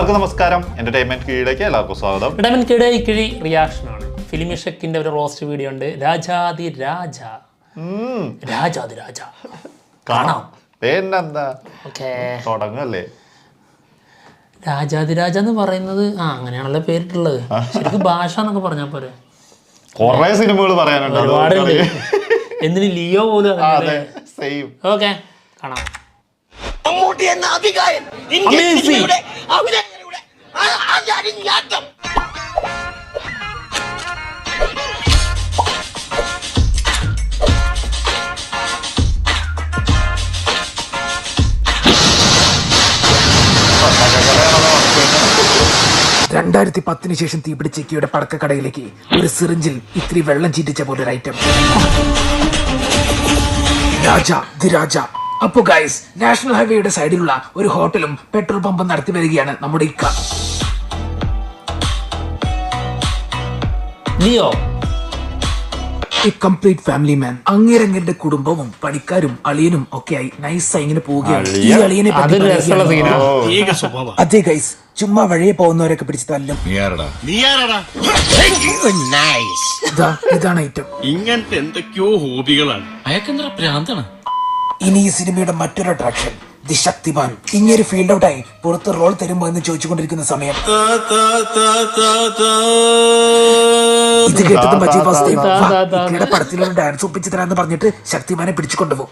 എല്ലാവർക്കും നമസ്കാരം. എന്റർടൈൻമെന്റ് കീഴിലേക്ക് എല്ലാവർക്കും സ്വാഗതം. എന്റർടൈൻമെന്റ് കിട കിഴി റിയാക്ഷൻ ആണ്. ഫിലിം ഷെക്കിന്റെ ഒരു റോസ്റ്റ് വീഡിയോ ഉണ്ട്. രാജാതി രാജ. രാജാതി രാജ. കാണാം. പിന്നെന്താ ഓക്കേ. തുടങ്ങല്ലേ. രാജാതി രാജ എന്ന് പറയുന്നത് ആ അങ്ങനെയാണല്ലോ പേരിട്ടുള്ളത്. ശരിക്കും ഭാഷ എന്നൊക്കെ പറഞ്ഞാൽ പോരെ. കുറെ സിനിമകൾ പറയാനുണ്ട്. ഒരുപാട് എന്തിന് ലിയോ പോലും അതെ. Same okay. കാണാം. മമ്മൂട്ടി എന്ന രണ്ടായിരത്തി പത്തിന് ശേഷം തീപിടിച്ച ഇക്കയുടെ പടക്കക്കടയിലേക്ക് ഒരു സിറിഞ്ചിൽ ഇത്തിരി വെള്ളം ചീറ്റിച്ച പോലെ ഒരു ഐറ്റം. രാജ ദി രാജ. അപ്പോ ഗൈസ് നാഷണൽ ഹൈവേയുടെ സൈഡിലുള്ള ഒരു ഹോട്ടലും പെട്രോൾ പമ്പും നടത്തി വരികയാണ് നമ്മുടെ ഇക്ക. നിയോ? ഈ കംപ്ലീറ്റ് ഫാമിലി മാൻ അങ്ങേരങ്ങന്റെ കുടുംബവും പണിക്കാരും അളിയനും ഒക്കെയായി നൈസായി ഇങ്ങനെ പോവുകയാണ്. ഈ അളിയനെ പറ്റി പറയുകയാണ്. അതെ ഗൈസ് ചുമ്മാ വഴിയെ പോകുന്നവരൊക്കെ പിടിച്ച് തല്ലും. ഇതാ ഇതാണ് ഐറ്റം ഇങ്ങനത്തെ എന്തൊക്കെയോ ഹോബികളാണ്. അയാൾക്ക് എന്താ പ്രാന്താണ്. ഇനി ഈ സിനിമയുടെ മറ്റൊരു അട്രാക്ഷൻ ദി ശക്തിമാൻ. ഇങ്ങനെ ഫീൽഡ് ഔട്ടായി പുറത്ത് റോൾ തരുമോ എന്ന് ചോദിച്ചുകൊണ്ടിരിക്കുന്ന സമയം. ഇത് കേട്ടത് മജീബ് വാസുദേവ് ഇക്കയുടെ പടത്തിലൊരു ഡാൻസ് ഒപ്പിച്ച് തരാന്ന് പറഞ്ഞിട്ട് ശക്തിമാനെ പിടിച്ചുകൊണ്ടുപോകും.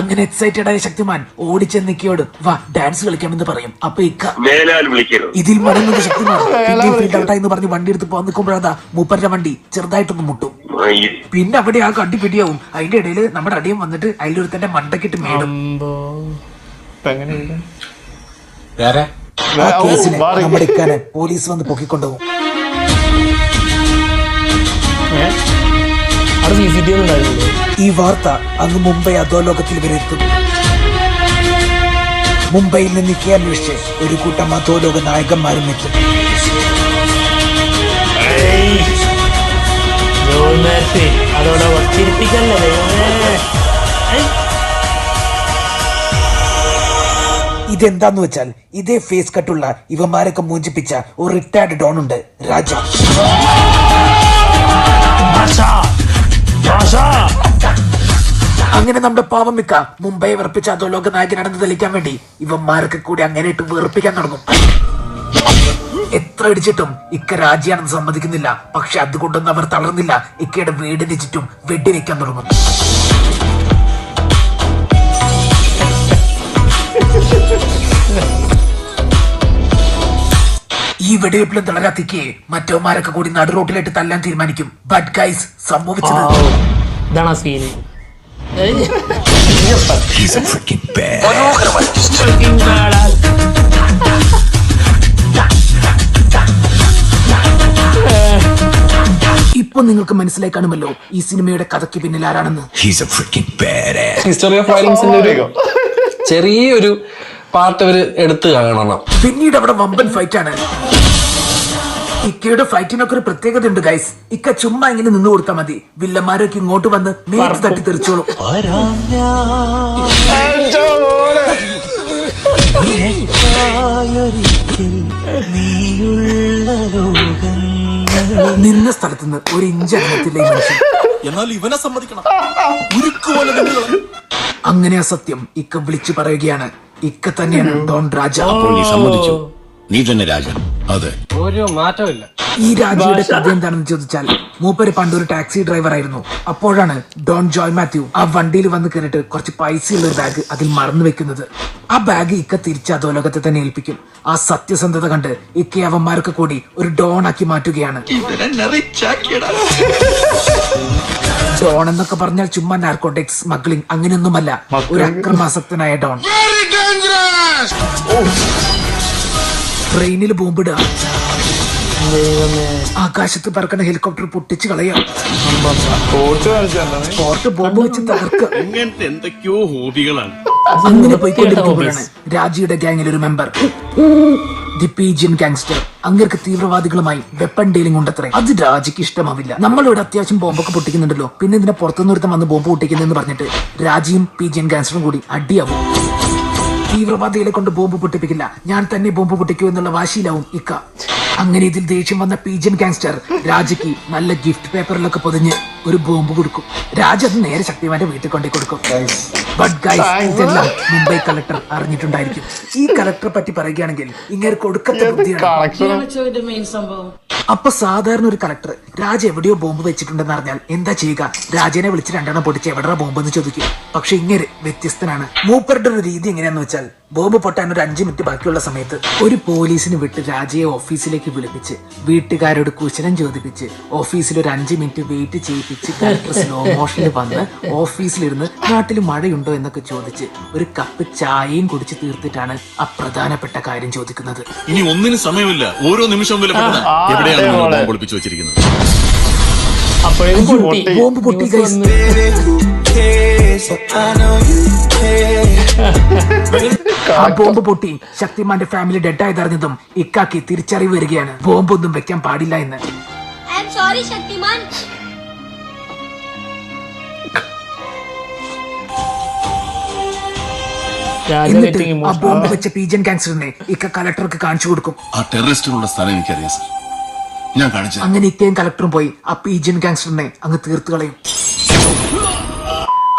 അങ്ങനെ എക്സൈറ്റഡ് ആയ ശക്തിമാൻ ഓടിച്ചെന്ന് ഇക്കയോട് വാ ഡാൻസ് കളിക്കാമെന്ന് പറയും. അപ്പൊ ഇക്ക ഇതിൽ മടങ്ങുന്ന ശക്തിമാൻ ഫീൽഡ് ഔട്ടായി എന്ന് പറഞ്ഞ് വണ്ടി എടുത്ത് പോകാൻ നിൽക്കുമ്പോഴാ മൂപ്പരുടെ വണ്ടി ചെറുതായിട്ടൊന്ന് മുട്ടും. പിന്നെ അവിടെ ആ കണ്ടി പിടിയാവും. അതിന്റെ ഇടയിൽ നമ്മുടെ അടിയും വന്നിട്ട് അതിലൊരുത്തന്റെ മണ്ടക്കിട്ട് മേടും. നമ്മുടെ ഇക്കാനെ പോലീസ് വന്ന് പൊക്കിക്കൊണ്ടുപോകും. ഈ വാർത്ത അങ്ങ് മുംബൈ അധോലോകത്തിൽ ലോകത്തിൽ എത്തും മുംബൈയിൽ നിന്ന് ഇക്കെ അന്വേഷിച്ച് ഒരു കൂട്ടം അധോലോക നായകന്മാരും എത്തും. അതോടെ ദൈവമേ? ഇതെന്താന്ന് വെച്ചാൽ ഇതേ ഫേസ് കട്ടുള്ള ഇവന്മാരൊക്കെ മോചിപ്പിച്ച ഒരു റിട്ടയർഡ് ഡോൺ ഉണ്ട് രാജ. അങ്ങനെ നമ്മുടെ പാവമിക്ക മുംബൈ വെറുപ്പിച്ച അധോലോക നായകനാണെന്ന് തെളിയിക്കാൻ വേണ്ടി ഇവന്മാരൊക്കെ കൂടി അങ്ങനെ ഇട്ട് വെറുപ്പിക്കാൻ തുടങ്ങും. എത്ര അടിച്ചിട്ടും ഇക്ക രാജിയാണെന്ന് സമ്മതിക്കുന്നില്ല. പക്ഷെ അതുകൊണ്ടൊന്നും അവർ തളർന്നില്ല. ഇക്കയുടെ വീടിന് ചുറ്റും വെടിവെക്കാൻ തുടങ്ങും ഈ വെടിവെപ്പിലും തളരാത്തിക്ക് മറ്റവന്മാരൊക്കെ കൂടി നടുറോട്ടിലിട്ട് തല്ലാൻ തീരുമാനിക്കും. ബട്ട് ഗൈസ് സംഭവിച്ചത് ആ, ഇതാണ് ആ സീന് ഇപ്പൊ നിങ്ങൾക്ക് മനസ്സിലായി കാണുമല്ലോ ഈ സിനിമയുടെ കഥയ്ക്ക് പിന്നിൽ ആരാണെന്ന്. ഹിസ്റ്ററി ഓഫ് വയലൻസിന്റെ ഒരു ചെറിയൊരു പാർട്ട് അവർ എടുത്തു കാണണം. പിന്നീട് അവിടെ വമ്പൻ ഫൈറ്റ് ആണ്. ഇക്കയുടെ ഫൈറ്റിനൊക്കെ ഒരു പ്രത്യേകത ഉണ്ട് ഗൈസ് ഇക്ക ചുമ്മാ ഇങ്ങനെ നിന്ന് കൊടുത്താൽ മതി. വില്ലന്മാരൊക്കെ ഇങ്ങോട്ട് വന്ന് മേത്ത് തട്ടി തെറിച്ചോളും. നിന്ന സ്ഥലത്ത് നിന്ന് ഒരു ഇഞ്ച് അകലത്തില്ല ഈ മനുഷ്യൻ. എന്നാൽ ഇവനെ സമ്മതിക്കണം. അങ്ങനെ ആ സത്യം ഇക്ക വിളിച്ചു പറയുകയാണ്. ഇക്ക തന്നെയാണ് ഡോൺ രാജ. നീ സമ്മതിച്ചു. നീ തന്നെ രാജൻ. അതെ. ഒരു മാറ്റമില്ല ഈ രാജയുടെ കഥ എന്താണെന്ന് ചോദിച്ചാൽ മൂപ്പര് പണ്ടൊരു ടാക്സി ഡ്രൈവർ ആയിരുന്നു അപ്പോഴാണ് ഡോൺ ജോയ് മാത്യു ആ വണ്ടിയിൽ വന്ന് കയറിട്ട് കുറച്ച് പൈസയുള്ള ഒരു ബാഗ് അതിൽ മറന്നു വെക്കുന്നത്. ആ ബാഗ് ഇക്ക തിരിച്ച് അധോലോകത്തെ തന്നെ ഏൽപ്പിക്കും. ആ സത്യസന്ധത കണ്ട് ഇക്ക അവന്മാരൊക്കെ കൂടി ഒരു ഡോൺ ആക്കി മാറ്റുകയാണ്. ഡോൺ എന്നൊക്കെ പറഞ്ഞാൽ ചുമ്മാ നാർക്കോട്ടിക്സ് സ്മഗ്ലിംഗ് അങ്ങനെയൊന്നുമല്ല. ഒരു അക്രമാസക്തനായ ഡോൺ. ട്രെയിനിൽ ബോംബിട. ആകാശത്ത് പറക്കുന്ന ഹെലികോപ്റ്റർ പൊട്ടിച്ച് കളയാം. പോർട്ട് ബോംബ് വെച്ച് തകർക്കുക ഇങ്ങനത്തെ എന്തൊക്കെയോ ഹോബികളാണ്. അങ്ങനെ പോയിക്കൊണ്ടിരിക്കുമ്പോഴാണ് രാജിയുടെ ഗ്യാങ്ങിൽ ഒരു മെമ്പർ. The pigeon gangster. അങ്ങേർക്ക് തീവ്രവാദികളുമായി വെപ്പൺ ഡീലിംഗ് ഉണ്ടത്രേ. അത് രാജിക്ക് ഇഷ്ടമാവില്ല. നമ്മളിവിടെ അത്യാവശ്യം ബോംബൊക്കെ പൊട്ടിക്കുന്നുണ്ടല്ലോ. പിന്നെ ഇതിനെ പുറത്തുനിന്ന് ഒരുത്തം വന്ന് ബോംബ് പൊട്ടിക്കുന്നെന്ന് പറഞ്ഞിട്ട് രാജിയും പീജിയൻ ഗാങ്സ്റ്ററും കൂടി അടിയാവും. തീവ്രവാദികളെ കൊണ്ട് ബോംബ് പൊട്ടിപ്പിക്കില്ല. ഞാൻ തന്നെ ബോംബ് പൊട്ടിക്കൂ എന്നുള്ള വാശിയിലാവും ഇക്ക. അങ്ങനെ ഇതിൽ ദേഷ്യം വന്ന പീജൻ ഗാങ്സ്റ്റർ രാജയ്ക്ക് നല്ല ഗിഫ്റ്റ് പേപ്പറിലൊക്കെ പൊതിഞ്ഞ് ഒരു ബോംബ് കൊടുക്കും. രാജ അത് നേരെ ശക്തിമാന്റെ വീട്ടിൽ കൊണ്ടു കൊടുക്കും. ബട്ട് ഗൈസ് ഇതെല്ലാം മുംബൈ കളക്ടർ അറിഞ്ഞിട്ടുണ്ടായിരിക്കും. ഈ കളക്ടറെ പറ്റി പറയുകയാണെങ്കിൽ ഇങ്ങനെ കൊടുക്കത്തെ ബുദ്ധിയാണ്. അപ്പൊ സാധാരണ ഒരു കളക്ടർ രാജ എവിടെയോ ബോംബ് വെച്ചിട്ടുണ്ടെന്ന് അറിഞ്ഞാൽ എന്താ ചെയ്യുക? രാജനെ വിളിച്ച് രണ്ടെണ്ണം പൊട്ടിച്ച് എവിടെയാ ബോംബ് എന്ന് ചോദിക്കും. പക്ഷെ ഇങ്ങനെ വ്യത്യസ്തനാണ്. മൂപ്പരുടെ ഒരു രീതി എങ്ങനെയാന്ന് വെച്ചാൽ ബോംബ് പൊട്ടാൻ ഒരു അഞ്ചു മിനിറ്റ് ബാക്കിയുള്ള സമയത്ത് ഒരു പോലീസിന് വിട്ട് രാജയെ ഓഫീസിലേക്ക് വിളിപ്പിച്ച് വീട്ടുകാരോട് കുശലം ചോദിപ്പിച്ച് ഓഫീസിൽ ഒരു അഞ്ചു മിനിറ്റ് വെയിറ്റ് ചെയ്യിപ്പിച്ച് കളക്ടർ സ്ലോ മോഷനിൽ വന്ന് ഓഫീസിലിരുന്ന് നാട്ടിൽ മഴയുണ്ടോ എന്നൊക്കെ ചോദിച്ച് ഒരു കപ്പ് ചായയും കുടിച്ച് തീർത്തിട്ടാണ് അപ്രധാനപ്പെട്ട കാര്യം ചോദിക്കുന്നത്. ഇനി ഒന്നിനും സമയമില്ല. ഓരോ നിമിഷവും വിലപ്പെട്ടതാ തന്നെയാണ് ബോംബ് ഒളിപ്പിച്ചു വെച്ചിരിക്കുന്നത്. പൊട്ടി. ബോംബ് പൊട്ടി ബോംബ് പൊട്ടി. ശക്തിമാന്റെ ഫാമിലി ഡെഡ് ആയതറിഞ്ഞതും ഇക്കാക്കി തിരിച്ചറിവ് വരികയാണ്. ബോംബൊന്നും വെക്കാൻ പാടില്ല എന്ന്. സോറി ശക്തിമാൻ. എന്നിട്ട് ആ ബോംബ് വെച്ച പീജൻ ക്യാൻസറിനെ ഇക്ക കളക്ടർക്ക് കാണിച്ചു കൊടുക്കും. ആ ടെററിസ്റ്റിനുള്ള സ്ഥലം എനിക്കറിയാം സാർ ഞാൻ കാണിച്ചു അങ്ങനെ ഇക്കയും കളക്ടറും പോയി. ആ പീജൻ ഗാങ്സ്റ്ററിനെ അങ്ങ് തീർത്തു കളയും.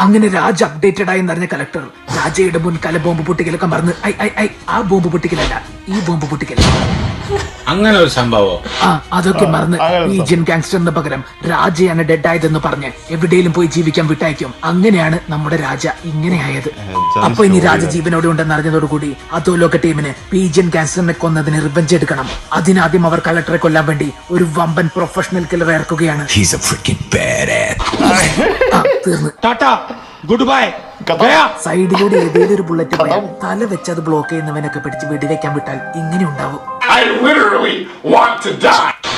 അങ്ങനെ രാജ അപ്ഡേറ്റഡ് ആയി എന്നറിഞ്ഞ കളക്ടർ രാജയുടെ മുൻകാല ബോംബ് പൊട്ടിക്കലൊക്കെ മറന്ന് ഐ ഐ ഐ ആ ബോംബ് പൊട്ടിക്കലല്ല ഈ ബോംബ് പൊട്ടിക്കൽ അങ്ങനെ ഒരു സംഭവം. ആ അതൊക്കെ മറന്ന് ഈജിയൻ ഗാങ്സ്റ്ററിന് പകരം രാജയാണ് ഡെഡായതെന്ന് പറഞ്ഞ് എവിടെയും പോയി ജീവിക്കാൻ വിട്ടയക്കും. അങ്ങനെയാണ് നമ്മുടെ രാജ ഇങ്ങനെയായത്. അപ്പൊ ഇനി രാജ ജീവനോടെ ഉണ്ടെന്ന് അറിഞ്ഞതോടുകൂടി അധോലോക ടീമിന് പീജിയൻ ഗാങ്സ്റ്ററിനെ കൊന്നതിന് റിവഞ്ച് എടുക്കണം. അതിനാദ്യം അവർ കളക്ടറെ കൊല്ലാൻ വേണ്ടി ഒരു വമ്പൻ പ്രൊഫഷണൽ കില്ലർ ഇറക്കുകയാണ്. ആ, തീർന്ന്. Tata goodbye. സൈഡിലൂടെ ഏതെങ്കിലും ഒരു ബുള്ളറ്റ് പോയാൽ തല വെച്ച് അത് ബ്ലോക്ക് ചെയ്യുന്നവനൊക്കെ പിടിച്ച് വെടിവെക്കാൻ വിട്ടാൽ ഇങ്ങനെ ഉണ്ടാവും.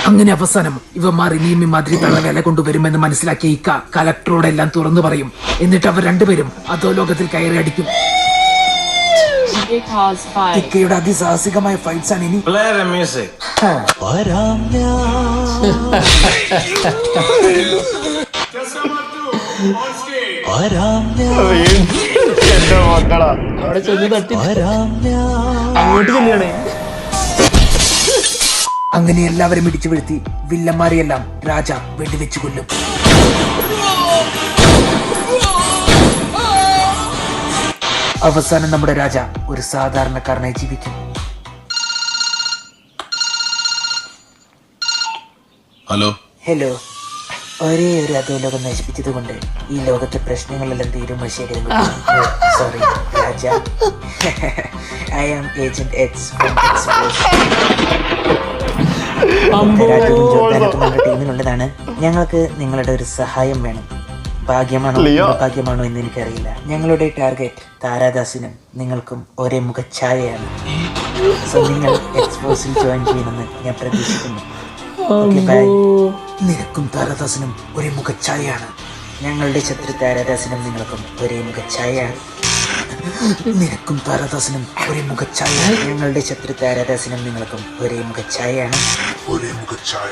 അങ്ങനെ അവസാനം ഇവ മാറി ഇവന്മാർ ഇനിയും ഇമാതിരി തള്ളവേല കൊണ്ടുവരുമെന്ന് മനസ്സിലാക്കിയ ഇക്ക കലക്ടറോടെ എല്ലാം തുറന്നു പറയും. എന്നിട്ട് അവർ രണ്ടുപേരും അതോ ലോകത്തിൽ കയറി അടിക്കും. ഇക്കയുടെ അതിസാഹസികമായ ഫൈറ്റ്സ് ആണ് ഇനി. അങ്ങോട്ട് ചെല്ലുകയാണേ. അങ്ങനെ എല്ലാവരും ഇടിച്ചു വീഴ്ത്തി വില്ലന്മാരെയെല്ലാം രാജ വെടിവെച്ചു കൊല്ലും. അവസാനം നമ്മുടെ രാജ ഒരു സാധാരണക്കാരനായി ജീവിക്കും. ഹലോ. ഹലോ. ഒരേ ഒരു അധോലോകം നശിപ്പിച്ചത് കൊണ്ട് ഈ ലോകത്തെ പ്രശ്നങ്ങളെല്ലാം തീരും sorry Raja. I am agent X ടീമിനുള്ളതാണ്. ഞങ്ങൾക്ക് നിങ്ങളുടെ ഒരു സഹായം വേണം. ഭാഗ്യമാണോ. ഭാഗ്യമാണോ എന്ന് എനിക്കറിയില്ല. ഞങ്ങളുടെ ടാർഗറ്റ് താരാദാസിനും നിങ്ങൾക്കും ഒരേ മുഖച്ഛായയാണ്. സോ നിങ്ങൾ എക്സ്പോസിൽ ജോയിൻ ചെയ്യുമെന്ന് ഞാൻ പ്രതീക്ഷിക്കുന്നു. നിനക്കും താരാദാസിനും ഒരേ മുഖച്ഛായയാണ്. ഞങ്ങളുടെ ശത്രു താരാദാസിനും നിങ്ങൾക്കും ഒരേ മുഖഛായയാണ് നിനക്കും താരാദാസിനും ഒരേ മുഖഛായ ഞങ്ങളുടെ ശത്രു താരാദാസിനും നിങ്ങൾക്കും ഒരേ മുഖഛായയാണ് ഒരേ മുഖച്ഛായ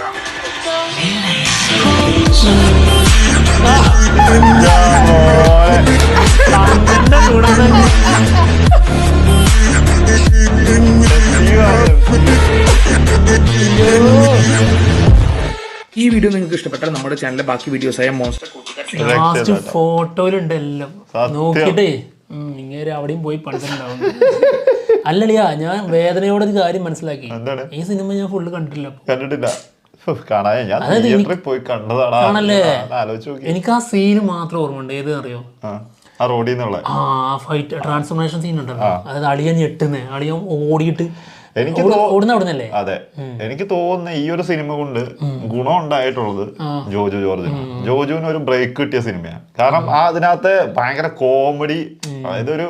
ഈ വീഡിയോ നിങ്ങൾക്ക് ഇഷ്ടപ്പെട്ടാൽ നമ്മുടെ ചാനലിലെ ബാക്കി വീഡിയോസായ മോൺസ്റ്റർ മോസ്റ്റ് ഫോട്ടോയിലുണ്ടല്ലോ. നോക്കിട്ടേ ഇങ്ങനെ അവിടെയും പോയി പഠിച്ചിട്ടുണ്ടാവും അല്ലളിയാ ഞാൻ വേദനയോടെ ഒരു കാര്യം മനസ്സിലാക്കി. ഈ സിനിമ ഞാൻ ഫുള്ള് കണ്ടിട്ടില്ല കണ്ടിട്ടില്ല. പോയി എനിക്ക് ആ സീന് മാത്രം ഓർമ്മ ഉണ്ട് ഏത് അറിയോ? ആ ആ റോഡിൽ നിന്നുള്ള. ആ ഫൈറ്റ് ട്രാൻസ്ഫോർമേഷൻ സീൻ ഉണ്ടല്ലോ. അതായത് അളിയൻ ഞെട്ടുന്നേ. അളിയൻ ഓടിയിട്ട് എനിക്ക് അതെ. എനിക്ക് തോന്നുന്ന ഈ ഒരു സിനിമ കൊണ്ട് ഗുണം ഉണ്ടായിട്ടുള്ളത് ജോജു ജോർജിന്. ജോജുവിന് ഒരു ബ്രേക്ക് കിട്ടിയ സിനിമയാണ്. കാരണം ആ അതിനകത്ത് ഭയങ്കര കോമഡി അതായത് ഒരു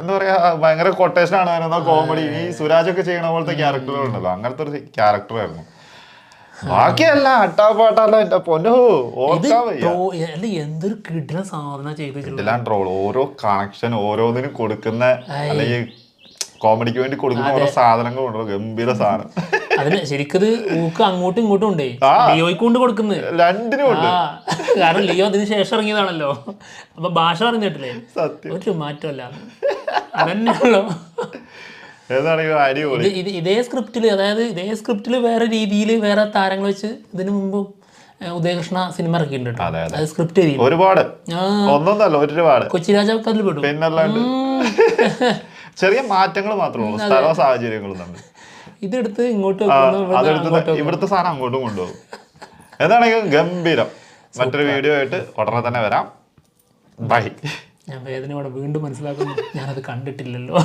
എന്താ പറയാ ഭയങ്കര കൊട്ടേഷൻ ആണ് അതിനകത്ത് കോമഡി ഈ സുരാജ് ഒക്കെ ചെയ്യണ പോലത്തെ ക്യാരക്ടറുകൾ ഉണ്ടല്ലോ. അങ്ങനത്തെ ഒരു ക്യാരക്ടർ ആയിരുന്നു. ബാക്കിയല്ല അട്ടാപ്പാട്ടല്ല എന്റെ പൊന്നോ എന്തൊരു കിടിലൻ സാധനം ട്രോൾ ഓരോ കണക്ഷൻ ഓരോന്നിനും കൊടുക്കുന്ന അല്ലെങ്കിൽ കോമഡിക്ക് വേണ്ടി കൊടുക്കുന്ന ഓരോ സാധനങ്ങളുണ്ടല്ലോ ഗംഭീര സാധനം. അതിന് ശരിക്കും ഊക്ക് അങ്ങോട്ടും ഇങ്ങോട്ടും ഉണ്ട്. ലിയോയ്ക്ക് കൊണ്ട് കൊടുക്കുന്നത് രണ്ടിനും ഉണ്ട്. കാരണം ലിയോ അതിന് ശേഷം ഇറങ്ങിയതാണല്ലോ. അപ്പൊ ഭാഷ പറഞ്ഞിട്ടില്ലേ സത്യം. ഒരു മാറ്റമല്ല അടിപൊളി? ഇത് സ്ക്രിപ്റ്റിൽ അതായത് ഇതേ സ്ക്രിപ്റ്റിൽ വേറെ രീതിയിൽ വേറെ താരങ്ങൾ വെച്ച് ഇതിനു മുമ്പ് ഉദയകൃഷ്ണ സിനിമ ഇറക്കിയിട്ടുണ്ട്. അതെ, സ്ക്രിപ്റ്റ് ഒരുപാട്. ഒന്നൊന്നല്ല ഒരുപാട്. കൊച്ചി രാജാവ് അതിൽ പെട്ടു ചെറിയ മാറ്റങ്ങൾ മാത്രമേ ഉള്ളൂ. സ്ഥലവും സാഹചര്യങ്ങളും തമ്മിൽ. ഇതെടുത്ത് ഇങ്ങോട്ട് അതെടുത്ത്. ഇവിടുത്തെ സാധനം അങ്ങോട്ടും കൊണ്ടുപോകും. എന്താണെങ്കിലും ഗംഭീരം. മറ്റൊരു വീഡിയോ ആയിട്ട് ഉടനെ തന്നെ വരാം. ബൈ ഞാൻ വേദനയോടെ വീണ്ടും മനസ്സിലാക്കുന്നു. ഞാനത് കണ്ടിട്ടില്ലല്ലോ.